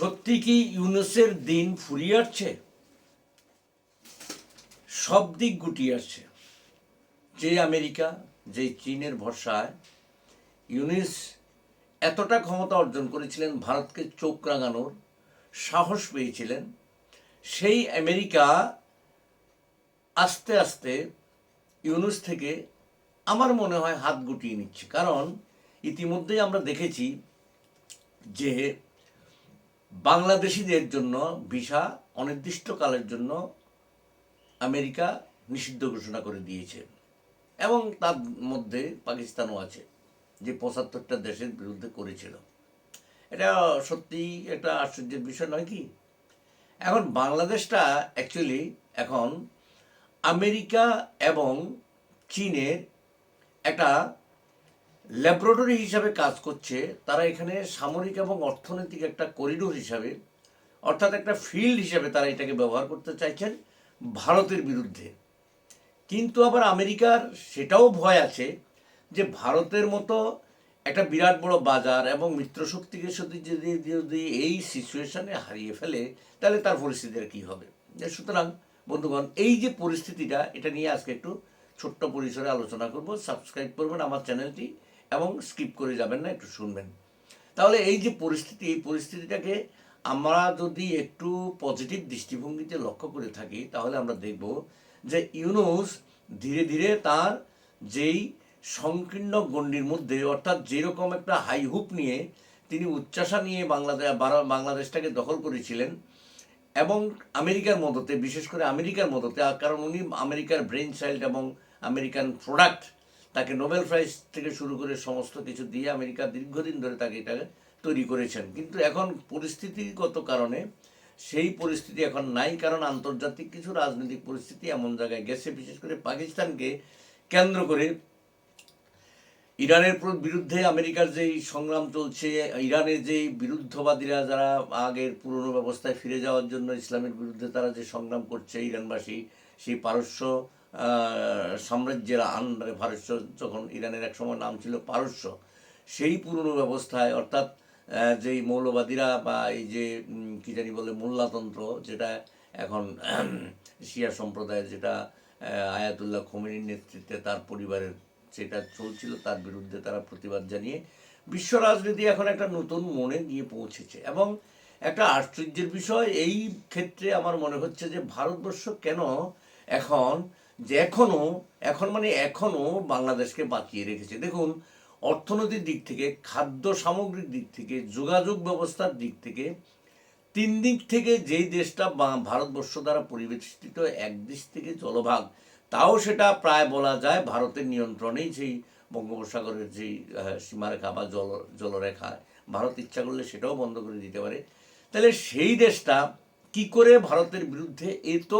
সত্যি কি ইউনুসের দিন ফুরিয়ে আসছে? সব দিক গুটিয়ে আসছে। যে আমেরিকা, যে চীনের ভরসায় ইউনিস এতটা ক্ষমতা অর্জন করেছিলেন, ভারতকে চোখ রাঙানোর সাহস পেয়েছিলেন, সেই আমেরিকা আস্তে আস্তে ইউনুস থেকে আমার মনে হয় হাত গুটিয়ে নিচ্ছে। কারণ ইতিমধ্যেই আমরা দেখেছি যে বাংলাদেশিদের জন্য ভিসা অনির্দিষ্টকালের জন্য আমেরিকা নিষিদ্ধ ঘোষণা করে দিয়েছে। এবং তার মধ্যে পাকিস্তানও আছে, যে পঁচাত্তরটা দেশের বিরুদ্ধে করেছিল। এটা সত্যি একটা আশ্চর্যের বিষয় নয় কি? এখন বাংলাদেশটা অ্যাকচুয়ালি এখন আমেরিকা এবং চীনের একটা ল্যাবরেটরি হিসাবে কাজ করছে, তারা এখানে সামরিক এবং অর্থনৈতিক একটা করিডোর হিসাবে, অর্থাৎ একটা ফিল্ড হিসাবে তারা এটাকে ব্যবহার করতে চাইছেন ভারতের বিরুদ্ধে। কিন্তু আবার আমেরিকার সেটাও ভয় আছে যে ভারতের মতো একটা বিরাট বড় বাজার এবং মিত্রশক্তিকে যদি যদি যদি এই সিচুয়েশানে হারিয়ে ফেলে, তাহলে তার পরিস্থিতিটা কী হবে? সুতরাং, বন্ধুগণ, এই যে পরিস্থিতিটা, এটা নিয়ে আজকে একটু ছোট্ট পরিসরে আলোচনা করব। সাবস্ক্রাইব করবেন আমার চ্যানেলটি এবং স্কিপ করে যাবেন না, একটু শুনবেন। তাহলে এই যে পরিস্থিতি, এই পরিস্থিতিটাকে আমরা যদি একটু পজিটিভ দৃষ্টিভঙ্গিতে লক্ষ্য করে থাকি, তাহলে আমরা দেখব যে ইউনুস ধীরে ধীরে তার যেই সংকীর্ণ গণ্ডির মধ্যে, অর্থাৎ যেরকম একটা হাই হুপ নিয়ে তিনি উচ্চাসা নিয়ে বাংলাদেশ বাংলাদেশটাকে দখল করেছিলেন, এবং আমেরিকার মদতে, বিশেষ করে আমেরিকার মদতে কারণ উনি আমেরিকার ব্রেন চাইল্ড এবং আমেরিকান প্রোডাক্ট তাকে নোবেল প্রাইজ থেকে শুরু করে সমস্ত কিছু দিয়ে আমেরিকা দীর্ঘদিন ধরে তাকে এটা তৈরি করেছেন। কিন্তু এখন পরিস্থিতিগত কারণে সেই পরিস্থিতি এখন নাই, কারণ আন্তর্জাতিক কিছু রাজনৈতিক পরিস্থিতি এমন জায়গায় গেছে, বিশেষ করে পাকিস্তানকে কেন্দ্র করে ইরানের বিরুদ্ধে আমেরিকার যেই সংগ্রাম চলছে, ইরানের যেই বিরুদ্ধবাদীরা যারা আগের পুরনো ব্যবস্থায় ফিরে যাওয়ার জন্য ইসলামের বিরুদ্ধে তারা যে সংগ্রাম করছে, ইরানবাসী, সেই পারস্য সাম্রাজ্যের আন্ডারে পারস্য যখন ইরানের এক সময় নাম ছিল পারস্য, সেই পুরনো ব্যবস্থায়, অর্থাৎ যেই মৌলবাদীরা বা এই যে কি জানি বলে, মোল্লাতন্ত্র, যেটা এখন শিয়া সম্প্রদায়ের যেটা আয়াতুল্লাহ খোমেনির নেতৃত্বে তার পরিবারের সেটা চলছিল, তার বিরুদ্ধে তারা প্রতিবাদ জানিয়ে বিশ্ব রাজনীতি এখন একটা নতুন মনে গিয়ে পৌঁছেছে। এবং একটা আশ্চর্যের বিষয়, এই ক্ষেত্রে আমার মনে হচ্ছে যে ভারতবর্ষ কেন এখন যে এখনও, এখন মানে এখনও বাংলাদেশকে বাঁচিয়ে রেখেছে। দেখুন, অর্থনৈতিক দিক থেকে, খাদ্য সামগ্রিক দিক থেকে, যোগাযোগ ব্যবস্থার দিক থেকে, তিন দিক থেকে যেই দেশটা ভারতবর্ষ দ্বারা পরিবেষ্টিত এক দেশ থেকে জলভাগ, তাও সেটা প্রায় বলা যায় ভারতের নিয়ন্ত্রণেই সেই বঙ্গোপসাগরের যেই সীমারেখা বা জল, জলরেখা। ভারত ইচ্ছা করলে সেটাও বন্ধ করে দিতে পারে। তাহলে সেই দেশটা কি করে ভারতের বিরুদ্ধে এত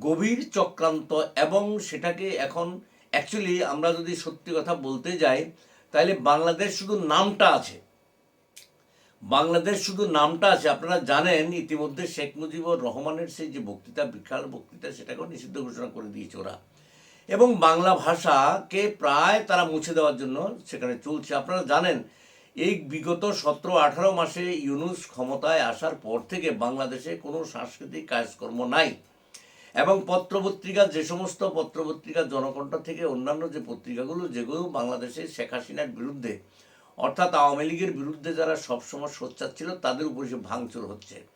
গভীর চক্রান্ত এবং সেটাকে এখন অ্যাকচুয়ালি আমরা যদি সত্যি কথা বলতে যাই, তাহলে বাংলাদেশ শুধু নামটা আছে। বাংলাদেশ শুধু নামটা আছে, আপনারা জানেন ইতিমধ্যে শেখ মুজিবুর রহমানের সেই যে বক্তৃতা, বিখ্যাত বক্তৃতা, সেটাকেও নিষিদ্ধ ঘোষণা করে দিয়েছে ওরা। এবং বাংলা ভাষাকে প্রায় তারা মুছে দেওয়ার জন্য সেখানে চলছে। আপনারা জানেন, এই বিগত সতেরো আঠারো মাসে ইউনুস ক্ষমতায় আসার পর থেকে বাংলাদেশে কোনো সাংস্কৃতিক কাজকর্ম নাই। এবং পত্রপত্রিকা, যে সমস্ত পত্রপত্রিকা জনকণ্ঠ থেকে অন্যান্য যে পত্রিকাগুলো, যেগুলো বাংলাদেশের শেখ হাসিনার বিরুদ্ধে, অর্থাৎ আওয়ামী লীগের বিরুদ্ধে যারা সবসময় সোচ্চার ছিল, তাদের উপর সে ভাঙচুর হচ্ছে।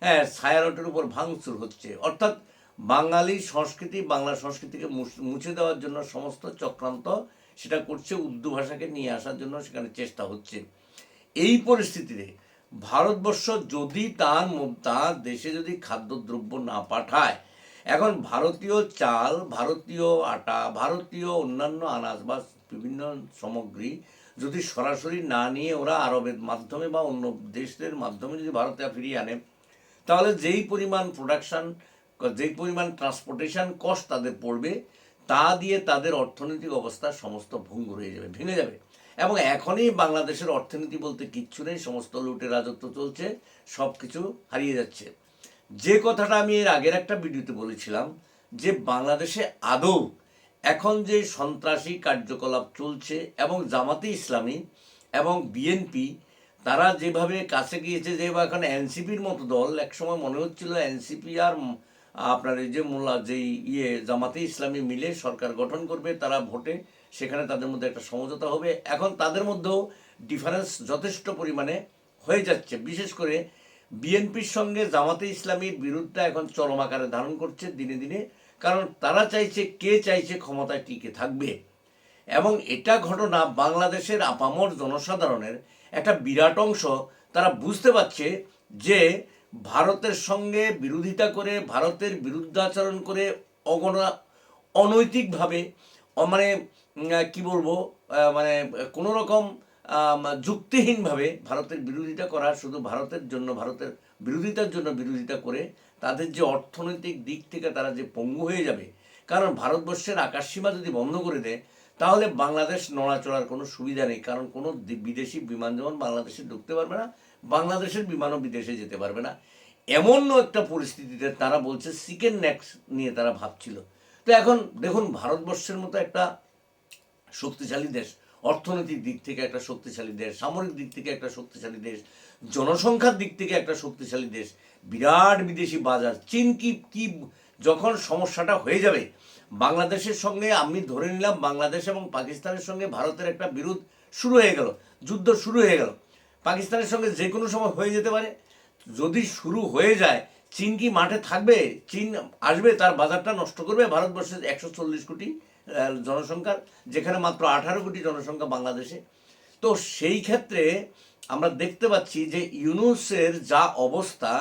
হ্যাঁ ছায়ানটের উপর ভাঙচুর হচ্ছে। অর্থাৎ বাঙালি সংস্কৃতি, বাংলা সংস্কৃতিকে মুছ- দেওয়ার জন্য সমস্ত চক্রান্ত সেটা করছে, উর্দু ভাষাকে নিয়ে আসার জন্য সেখানে চেষ্টা হচ্ছে। এই পরিস্থিতিতে ভারতবর্ষ যদি তার তার দেশে যদি খাদ্যদ্রব্য না পাঠায় এখন ভারতীয় চাল, ভারতীয় আটা, ভারতীয় অন্যান্য আনাজ বা বিভিন্ন সামগ্রী যদি সরাসরি না নিয়ে ওরা আরবের মাধ্যমে বা অন্য দেশের মাধ্যমে যদি ভারতে ফিরিয়ে আনে, তাহলে যেই পরিমাণ প্রোডাকশান যেই পরিমাণ ট্রান্সপোর্টেশন কস্ট তাদের পড়বে, তা দিয়ে তাদের অর্থনৈতিক অবস্থা সমস্ত ভঙ্গুর হয়ে যাবে, ভেঙে যাবে। এবং এখনই বাংলাদেশের অর্থনীতি বলতে কিচ্ছু নেই, সমস্ত লুটে রাজত্ব চলছে সব কিছু হারিয়ে যাচ্ছে। যে কথাটা আমি এর আগের একটা ভিডিওতে বলেছিলাম, যে বাংলাদেশে আদৌ এখন যে সন্ত্রাসী কার্যকলাপ চলছে এবং জামাতে ইসলামী এবং বিএনপি তারা যেভাবে কাছে গিয়েছে, যে বা এখন এনসিপির মতো দল, একসময় মনে হচ্ছিল এনসিপি আর আপনার এই যে মোল্লা, যেই ইয়ে জামাতে ইসলামী মিলে সরকার গঠন করবে, তারা ভোটে, সেখানে তাদের মধ্যে একটা সমঝোতা হবে। এখন তাদের মধ্যেও ডিফারেন্স যথেষ্ট পরিমাণে হয়ে যাচ্ছে। বিশেষ করে বিএনপির সঙ্গে জামাতে ইসলামীর বিরুদ্ধে এখন চরম আকারে ধারণ করছে দিনে দিনে, কারণ তারা চাইছে কে চাইছে ক্ষমতায় টিকে থাকবে। এবং এটা ঘটনা বাংলাদেশের আপামর জনসাধারণের একটা বিরাট অংশ তারা বুঝতে পারছে যে ভারতের সঙ্গে বিরোধিতা করে, ভারতের বিরুদ্ধাচরণ করে অগণা, অনৈতিকভাবে মানে কি বলব মানে কোনো রকম যুক্তিহীনভাবে ভারতের বিরোধিতা করা, শুধু ভারতের জন্য, ভারতের বিরোধিতার জন্য বিরোধিতা করে তাদের যে অর্থনৈতিক দিক থেকে তারা যে পঙ্গু হয়ে যাবে, কারণ ভারতবর্ষের আকাশসীমা যদি বন্ধ করে দেয়, তাহলে বাংলাদেশ নড়াচড়ার কোনো সুবিধা নেই, কারণ কোনো বিদেশি বিমান যেমন বাংলাদেশে ঢুকতে পারবে না, বাংলাদেশের বিমানও বিদেশে যেতে পারবে না। এমন একটা পরিস্থিতিতে তারা বলছে, চিকেন নেক্স নিয়ে তারা ভাবছিল। তো এখন দেখুন, ভারতবর্ষের মতো একটা শক্তিশালী দেশ অর্থনৈতিক দিক থেকে একটা শক্তিশালী দেশ, সামরিক দিক থেকে একটা শক্তিশালী দেশ, জনসংখ্যার দিক থেকে একটা শক্তিশালী দেশ, বিরাট বিদেশি বাজার, চীন কি কি, যখন সমস্যাটা হয়ে যাবে, বাংলাদেশের সঙ্গে আমি ধরে নিলাম বাংলাদেশ এবং পাকিস্তানের সঙ্গে ভারতের একটা বিরোধ শুরু হয়ে গেল, যুদ্ধ শুরু হয়ে গেল। পাকিস্তানের সঙ্গে যে কোনো সময় হয়ে যেতে পারে। যদি শুরু হয়ে যায়, চীন কি মাঠে থাকবে? চীন আসবে, তার বাজারটা নষ্ট করবে, ভারতবর্ষের একশো চল্লিশ কোটি জনসংখ্যার, যেখানে মাত্র আঠারো কোটি জনসংখ্যা বাংলাদেশে। তো সেই ক্ষেত্রে আমরা দেখতে পাচ্ছি যে ইউনুসের যা অবস্থা,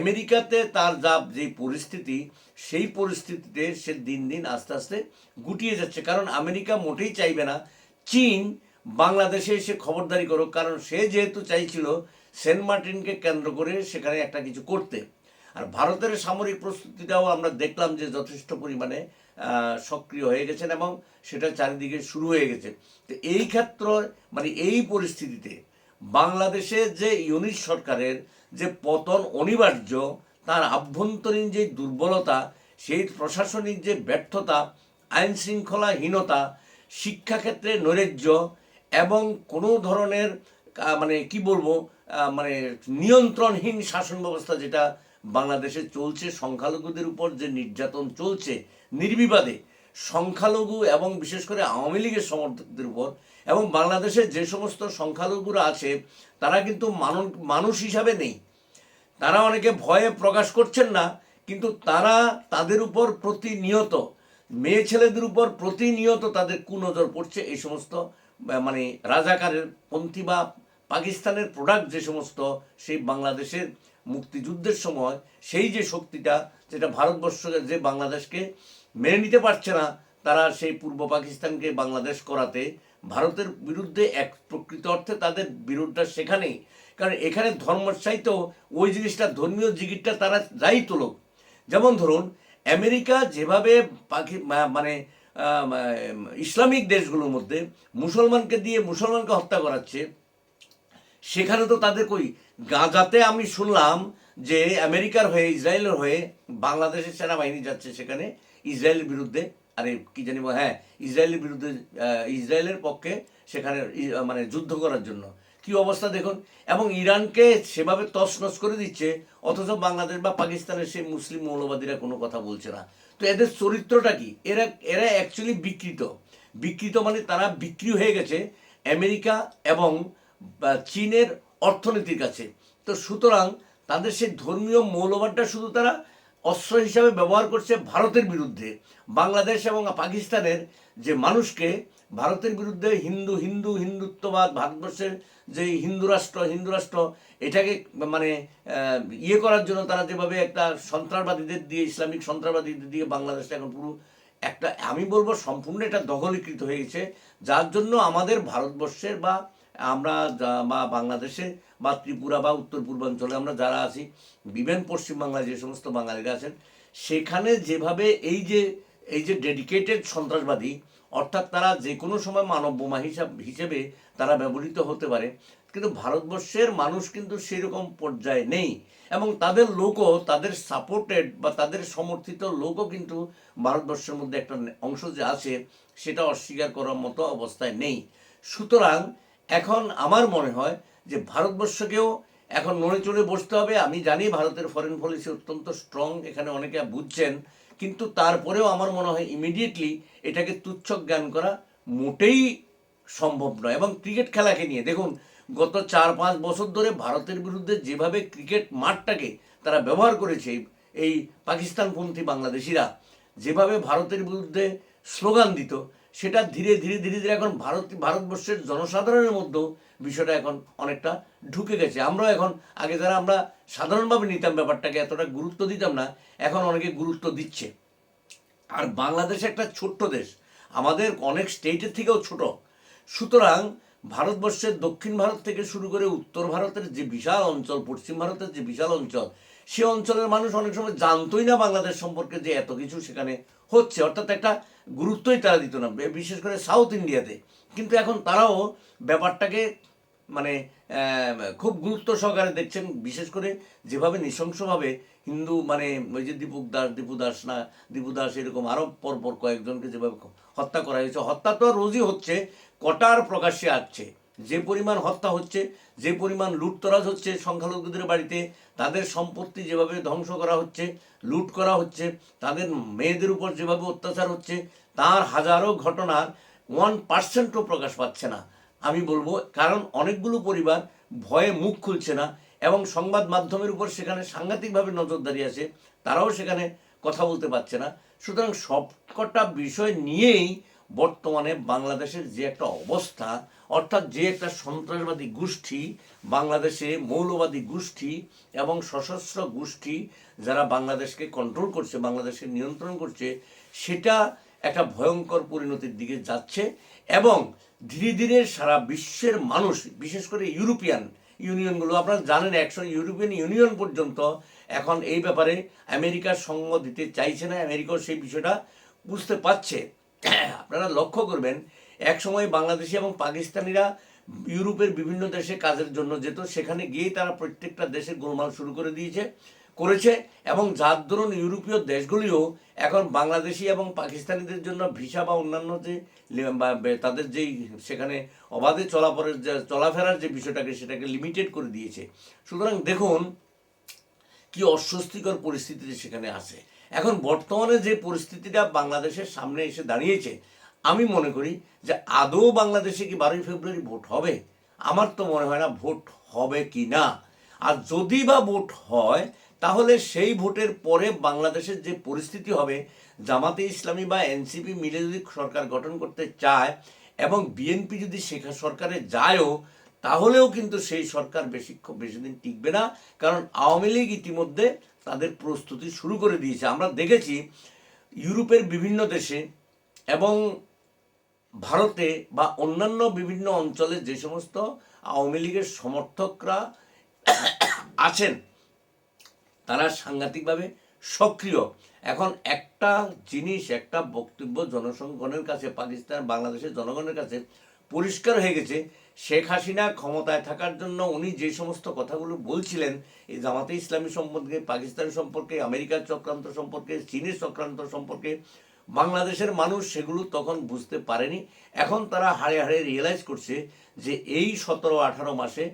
আমেরিকাতে তার যা যে পরিস্থিতি, সেই পরিস্থিতিতে সে দিন দিন আস্তে আস্তে গুটিয়ে যাচ্ছে। কারণ আমেরিকা মোটেই চাইবে না। চীন বাংলাদেশে এসে খবরদারি করুক। কারণ সে যেহেতু চাইছিল সেন্ট মার্টিনকে কেন্দ্র করে সেখানে একটা কিছু করতে। আর ভারতের সামরিক প্রস্তুতিটাও আমরা দেখলাম যে যথেষ্ট পরিমাণে সক্রিয় হয়ে গেছেন এবং সেটা চারিদিকে শুরু হয়ে গেছে। তো এই ক্ষেত্র মানে এই পরিস্থিতিতে বাংলাদেশে যে ইউনিট সরকারের যে পতন অনিবার্য, তার আভ্যন্তরীণ যে দুর্বলতা, সেই প্রশাসনিক যে ব্যর্থতা, আইন শৃঙ্খলাহীনতা, শিক্ষাক্ষেত্রে নৈরাজ্য এবং কোনো ধরনের মানে কি বলব মানে নিয়ন্ত্রণহীন শাসন ব্যবস্থা যেটা বাংলাদেশে চলছে, সংখ্যালঘুদের উপর যে নির্যাতন চলছে নির্বিবাদে সংখ্যালঘু এবং বিশেষ করে আওয়ামী লীগের সমর্থকদের উপর এবং বাংলাদেশে যে সমস্ত সংখ্যালঘুরা আছে, তারা কিন্তু মানুষ হিসাবে নেই। তারা অনেকে ভয়ে প্রকাশ করছেন না, কিন্তু তারা তাদের উপর প্রতিনিয়ত, মেয়ে ছেলেদের উপর প্রতিনিয়ত তাদের কুনজর পড়ছে এই সমস্ত মানে রাজাকারের পন্থী বা পাকিস্তানের প্রোডাক্ট যে সমস্ত, সেই বাংলাদেশের মুক্তিযুদ্ধের সময় সেই যে শক্তিটা, যেটা ভারতবর্ষ যে বাংলাদেশকে মেনে নিতে পারছে না তারা সেই পূর্ব পাকিস্তানকে বাংলাদেশ করাতে। ভারতের বিরুদ্ধে এক প্রকৃত অর্থে তাদের বিরোধটা সেখানেই কারণ এখানে ধর্মের চাইতেও ওই জিনিসটা, ধর্মীয় জিগিরটা তারা যাই তুলুক। যেমন ধরুন, আমেরিকা যেভাবে মা- মানে ইসলামিক দেশগুলোর মধ্যে মুসলমানকে দিয়ে মুসলমানকে হত্যা করাচ্ছে, সেখানে তো তাদের কই? গাজাতে আমি শুনলাম যে আমেরিকার হয়ে, ইসরায়েলের হয়ে বাংলাদেশের সেনাবাহিনী যাচ্ছে সেখানে। ইসরায়েলের বিরুদ্ধে, আরে কি জানি হ্যাঁ ইসরায়েলের বিরুদ্ধে ইসরায়েলের পক্ষে সেখানে মানে যুদ্ধ করার জন্য। কি অবস্থা দেখুন? এবং ইরানকে সেভাবে তছনছ করে দিচ্ছে, অথচ বাংলাদেশ বা পাকিস্তানের সেই মুসলিম মৌলবাদীরা কোনো কথা বলছে না। তো এদের চরিত্রটা কি? এরা এরা অ্যাকচুয়ালি বিকৃত। বিকৃত মানে তারা বিক্রি হয়ে গেছে আমেরিকা এবং চীনের অর্থনীতির কাছে। তো সুতরাং তাদের সেই ধর্মীয় মৌলবাদটা শুধু তারা অস্ত্র হিসাবে ব্যবহার করছে ভারতের বিরুদ্ধে। বাংলাদেশ এবং পাকিস্তানের যে মানুষকে ভারতের বিরুদ্ধে হিন্দু হিন্দু, হিন্দুত্ববাদ, ভারতবর্ষের যে হিন্দু রাষ্ট্র হিন্দু রাষ্ট্র, এটাকে মানে ইয়ে করার জন্য তারা যেভাবে একটা সন্ত্রাসবাদীদের দিয়ে, ইসলামিক সন্ত্রাসবাদীদের দিয়ে বাংলাদেশটা এখন পুরো একটা, আমি বলব সম্পূর্ণ এটা দখলীকৃত হয়ে গেছে। যার জন্য আমাদের ভারতবর্ষের বা আমরা বা বাংলাদেশে বা ত্রিপুরা বা উত্তর পূর্বাঞ্চলে আমরা যারা আছি বিভিন্ন পশ্চিমবাংলায় যে সমস্ত বাঙালিরা আছেন, সেখানে যেভাবে এই যে এই যে ডেডিকেটেড সন্ত্রাসবাদী, অর্থাৎ তারা যে কোনো সময় মানব বোমা হিসাব, হিসেবে তারা ব্যবহৃত হতে পারে, কিন্তু ভারতবর্ষের মানুষ কিন্তু সেরকম পর্যায়ে নেই এবং তাদের লোকও, তাদের সাপোর্টেড বা তাদের সমর্থিত লোকও কিন্তু ভারতবর্ষের মধ্যে একটা অংশ যে আছে, সেটা অস্বীকার করার মতো অবস্থায় নেই। সুতরাং এখন আমার মনে হয় যে ভারতবর্ষকেও এখন নড়ে চড়ে বসতে হবে। আমি জানি ভারতের ফরেন পলিসি অত্যন্ত স্ট্রং এখানে অনেকে বুঝছেন। কিন্তু তারপরেও আমার মনে হয় ইমিডিয়েটলি এটাকে তুচ্ছ জ্ঞান করা মোটেই সম্ভব নয়। এবং ক্রিকেট খেলাকে নিয়ে, দেখুন, গত চার পাঁচ বছর ধরে ভারতের বিরুদ্ধে যেভাবে ক্রিকেট মাঠটাকে তারা ব্যবহার করেছে, এই পাকিস্তানপন্থী বাংলাদেশিরা, যেভাবে ভারতের বিরুদ্ধে স্লোগান দিত সেটা ধীরে ধীরে ধীরে ধীরে এখন ভারত, ভারতবর্ষের জনসাধারণের মধ্যেও বিষয়টা এখন অনেকটা ঢুকে গেছে। আমরাও এখন, আগে যারা আমরা সাধারণভাবে নিতাম ব্যাপারটাকে এতটা গুরুত্ব দিতাম না, এখন অনেকে গুরুত্ব দিচ্ছে। আর বাংলাদেশ একটা ছোট্ট দেশ, আমাদের অনেক স্টেটের থেকেও ছোট। সুতরাং ভারতবর্ষের দক্ষিণ ভারত থেকে শুরু করে উত্তর ভারতের যে বিশাল অঞ্চল, পশ্চিম ভারতের যে বিশাল অঞ্চল, সে অঞ্চলের মানুষ অনেক সময় জানতোই না বাংলাদেশ সম্পর্কে যে এত কিছু সেখানে হচ্ছে, অর্থাৎ একটা গুরুত্বই তারা দিত না বিশেষ করে সাউথ ইন্ডিয়াতে। কিন্তু এখন তারাও ব্যাপারটাকে মানে খুব গুরুত্ব সহকারে দেখছেন, বিশেষ করে যেভাবে নৃশংসভাবে হিন্দু মানে ওই যে দীপক দাস, দীপু দাস না, দীপু দাস এরকম আরও পরপর কয়েকজনকে যেভাবে হত্যা করা হয়েছে, হত্যা তো রোজই হচ্ছে কটার প্রকাশ্যে আসছে। যে পরিমাণ হত্যা হচ্ছে, যে পরিমাণ লুটতরাজ হচ্ছে সংখ্যালঘুদের বাড়িতে, তাদের সম্পত্তি যেভাবে ধ্বংস করা হচ্ছে, লুট করা হচ্ছে, তাদের মেয়েদের উপর যেভাবে অত্যাচার হচ্ছে, তার হাজারো ঘটনার ওয়ান পার্সেন্টও প্রকাশ পাচ্ছে না। আমি বলব, কারণ অনেকগুলো পরিবার ভয়ে মুখ খুলছে না এবং সংবাদ মাধ্যমের উপর সেখানে সাংঘাতিকভাবে নজরদারি আছে, তারাও সেখানে কথা বলতে পারছে না। সুতরাং সবকটা বিষয় নিয়েই বর্তমানে বাংলাদেশের যে একটা অবস্থা অর্থাৎ যে একটা সন্ত্রাসবাদী গোষ্ঠী, বাংলাদেশে মৌলবাদী গোষ্ঠী এবং সশস্ত্র গোষ্ঠী যারা বাংলাদেশকে কন্ট্রোল করছে, বাংলাদেশকে নিয়ন্ত্রণ করছে, সেটা একটা ভয়ঙ্কর পরিণতির দিকে যাচ্ছে এবং ধীরে ধীরে সারা বিশ্বের মানুষ, বিশেষ করে ইউরোপিয়ান ইউনিয়নগুলো, আপনারা জানেন একশো ইউরোপিয়ান ইউনিয়ন পর্যন্ত এখন এই ব্যাপারে আমেরিকার সঙ্গ দিতে চাইছে না, আমেরিকাও সেই বিষয়টা বুঝতে পারছে। আপনারা লক্ষ্য করবেন এক সময় বাংলাদেশি এবং পাকিস্তানিরা ইউরোপের বিভিন্ন দেশে কাজের জন্য যেত। সেখানে গিয়েই তারা প্রত্যেকটা দেশে গোলমাল শুরু করে দিয়েছে, করেছে এবং যার দরুন ইউরোপীয় দেশগুলিও এখন বাংলাদেশি এবং পাকিস্তানিদের জন্য ভিসা বা অন্যান্য যে তাদের যেই সেখানে অবাধে চলাফেরার যে চলাফেরার যে বিষয়টাকে সেটাকে লিমিটেড করে দিয়েছে। সুতরাং দেখুন কি অস্বস্তিকর পরিস্থিতিতে সেখানে আছে এখন বর্তমানে যে পরিস্থিতিটা বাংলাদেশের সামনে এসে দাঁড়িয়েছে আমি মনে করি যে আদৌ বাংলাদেশে কি বারোই ফেব্রুয়ারি ভোট হবে? আমার তো মনে হয় না ভোট হবে কি না। আর যদি বা ভোট হয়, তাহলে সেই ভোটের পরে বাংলাদেশের যে পরিস্থিতি হবে, জামাতে ইসলামী বা এনসিপি মিলে যদি সরকার গঠন করতে চায় এবং বিএনপি যদি শেখা সরকারে যায়ও, তাহলেও কিন্তু সেই সরকার বেশি বেশি দিন টিকবে না। কারণ আওয়ামী লীগ ইতিমধ্যে তাদের প্রস্তুতি শুরু করে দিয়েছে। আমরা দেখেছি ইউরোপের বিভিন্ন দেশে এবং ভারতে বা অন্যান্য বিভিন্ন অঞ্চলে যে সমস্ত আওয়ামী লীগের সমর্থকরা আছেন, তারা সাংঘাতিকভাবে সক্রিয়। এখন একটা জিনিস, একটা বক্তব্য জনসংগঠনের কাছে, পাকিস্তান, বাংলাদেশের জনগণের কাছে পরিষ্কার হয়ে গেছে। শেখ হাসিনা ক্ষমতায় থাকার জন্য উনি যে সমস্ত কথাগুলো বলছিলেন, এই জামাতে ইসলামী সম্পর্কে, পাকিস্তান সম্পর্কে আমেরিকার চক্রান্ত সম্পর্কে, চীনের চক্রান্ত সম্পর্কে বাংলাদেশের মানুষ সেগুলো তখন বুঝতে পারেনি। এখন তারা হাড়ে হাড়ে রিয়েলাইজ করছে যে এই সতেরো আঠারো মাসে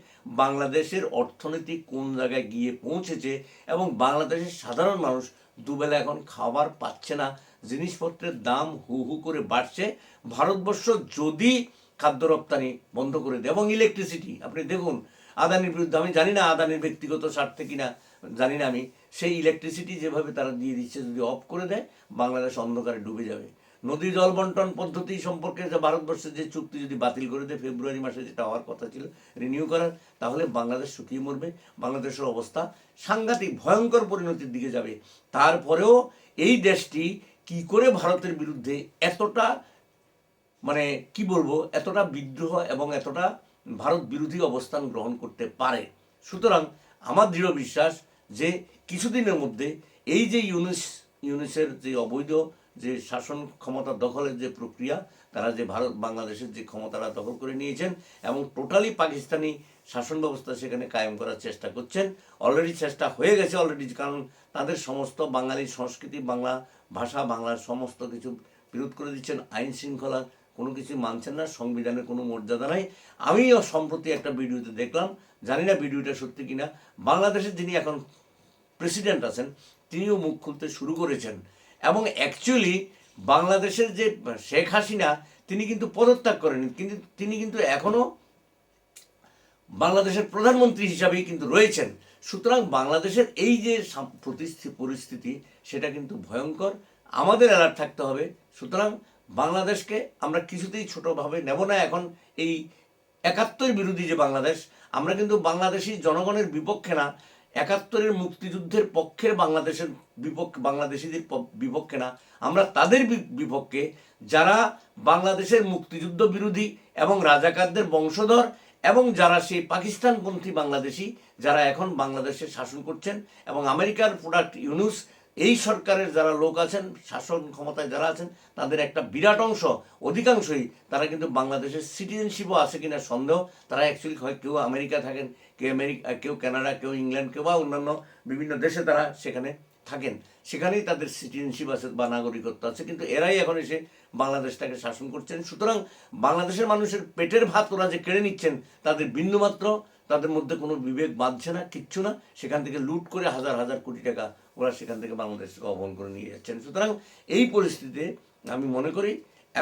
বাংলাদেশের অর্থনীতি কোন জায়গায় গিয়ে পৌঁছেছে এবং বাংলাদেশের সাধারণ মানুষ দুবেলা এখন খাবার পাচ্ছে না, জিনিসপত্রের দাম হু হু করে বাড়ছে। ভারতবর্ষ যদি খাদ্য রপ্তানি বন্ধ করে দেয় এবং ইলেকট্রিসিটি আপনি দেখুন, আদানির বিরুদ্ধে, আমি জানি না আদানির ব্যক্তিগত স্বার্থে কিনা জানি না আমি, সেই ইলেকট্রিসিটি যেভাবে তারা দিয়ে দিচ্ছে যদি অফ করে দেয়, বাংলাদেশ অন্ধকারে ডুবে যাবে। নদী জল বন্টন পদ্ধতি সম্পর্কে যে ভারতবর্ষের যে চুক্তি যদি বাতিল করে দেয়, ফেব্রুয়ারি মাসে যেটা হওয়ার কথা ছিল রিনিউ করার, তাহলে বাংলাদেশ শুকিয়ে মরবে। বাংলাদেশের অবস্থা সাংঘাতিক, ভয়ঙ্কর পরিণতির দিকে যাবে। তারপরেও এই দেশটি কি করে ভারতের বিরুদ্ধে এতটা মানে কি বলব, এতটা বিদ্রোহ এবং এতটা ভারত বিরোধী অবস্থান গ্রহণ করতে পারে? সুতরাং আমার দৃঢ় বিশ্বাস যে কিছুদিনের মধ্যে এই যে ইউনিস, ইউনিসের যে অবৈধ যে শাসন ক্ষমতা দখলের যে প্রক্রিয়া, তারা যে ভারত, বাংলাদেশের যে ক্ষমতাটা দখল করে নিয়েছেন এবং টোটালি পাকিস্তানি শাসন ব্যবস্থা সেখানে কায়েম করার চেষ্টা করছেন অলরেডি চেষ্টা হয়ে গেছে অলরেডি কারণ তাদের সমস্ত বাঙালি সংস্কৃতি, বাংলা ভাষা, বাংলার সমস্ত কিছু বিরোধ করে দিচ্ছেন, আইন শৃঙ্খলা কোনো কিছু মানছেন না, সংবিধানের কোনো মর্যাদা নাই। আমিও সম্প্রতি একটা ভিডিওতে দেখলাম, জানি না ভিডিওটা সত্যি কিনা, বাংলাদেশের যিনি এখন প্রেসিডেন্ট আছেন, তিনিও মুখ খুলতে শুরু করেছেন। এবং অ্যাকচুয়ালি বাংলাদেশের যে শেখ হাসিনা, তিনি কিন্তু পদত্যাগ করেন কিন্তু তিনি কিন্তু এখনও বাংলাদেশের প্রধানমন্ত্রী হিসাবেই কিন্তু রয়েছেন। সুতরাং বাংলাদেশের এই যে পরিস্থিতি, সেটা কিন্তু ভয়ঙ্কর। আমাদের অ্যালার্ট থাকতে হবে। সুতরাং বাংলাদেশকে আমরা কিছুতেই ছোটোভাবে নেব না। এখন এই একাত্তর বিরোধী যে বাংলাদেশ, আমরা কিন্তু বাংলাদেশি জনগণের বিপক্ষে না। একাত্তরের মুক্তিযুদ্ধের পক্ষের বাংলাদেশের বিপক্ষে, বাংলাদেশিদের বিপক্ষে না, আমরা তাদের বিপক্ষে, যারা বাংলাদেশের মুক্তিযুদ্ধ বিরোধী এবং রাজাকারদের বংশধর এবং যারা সেই পাকিস্তানপন্থী বাংলাদেশি, যারা এখন বাংলাদেশে শাসন করছেন এবং আমেরিকার প্রোডাক্ট ইউনুস এই সরকারের যারা লোক আছেন, শাসন ক্ষমতায় যারা আছেন, তাদের একটা বিরাট অংশ, অধিকাংশই তারা কিন্তু বাংলাদেশের সিটিজেনশিপও আছে কিনা সন্দেহ। তারা অ্যাকচুয়ালি হয় কেউ আমেরিকা থাকেন, কেউ আমেরিকা, কেউ কানাডা, কেউ ইংল্যান্ড, কেউ বা অন্যান্য বিভিন্ন দেশে তারা সেখানে থাকেন। সেখানেই তাদের সিটিজেনশিপ আছে বা নাগরিকত্ব আছে, কিন্তু এরাই এখন এসে বাংলাদেশটাকে শাসন করছেন। সুতরাং বাংলাদেশের মানুষের পেটের ভাত ওরা যে কেড়ে নিচ্ছেন, তাদের বিন্দুমাত্র তাদের মধ্যে কোনো বিবেক বাঁধছে না, কিচ্ছু না। সেখান থেকে লুট করে হাজার হাজার কোটি টাকা ওরা সেখান থেকে বাংলাদেশকে অবহন করে নিয়ে যাচ্ছেন। সুতরাং এই পরিস্থিতিতে আমি মনে করি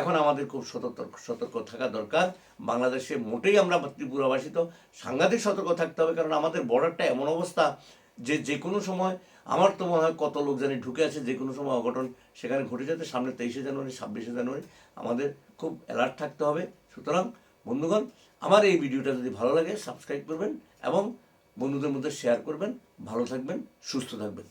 এখন আমাদের খুব সতর্ক সতর্ক থাকা দরকার। বাংলাদেশে মোটেই আমরা ত্রিপুরাবাসী তো সাংঘাতিক সতর্ক থাকতে হবে, কারণ আমাদের বর্ডারটা এমন অবস্থা যে যে কোনো সময়, আমার তো মনে হয় কত লোক জানি ঢুকে আছে যে কোনো সময় অঘটন সেখানে ঘটে যেতে, সামনে তেইশে জানুয়ারি, ছাব্বিশে জানুয়ারি আমাদের খুব অ্যালার্ট থাকতে হবে। সুতরাং বন্ধুগণ আমার এই ভিডিওটা যদি ভালো লাগে সাবস্ক্রাইব করবেন এবং বন্ধুদের মধ্যে শেয়ার করবেন। ভালো থাকবেন, সুস্থ থাকবেন।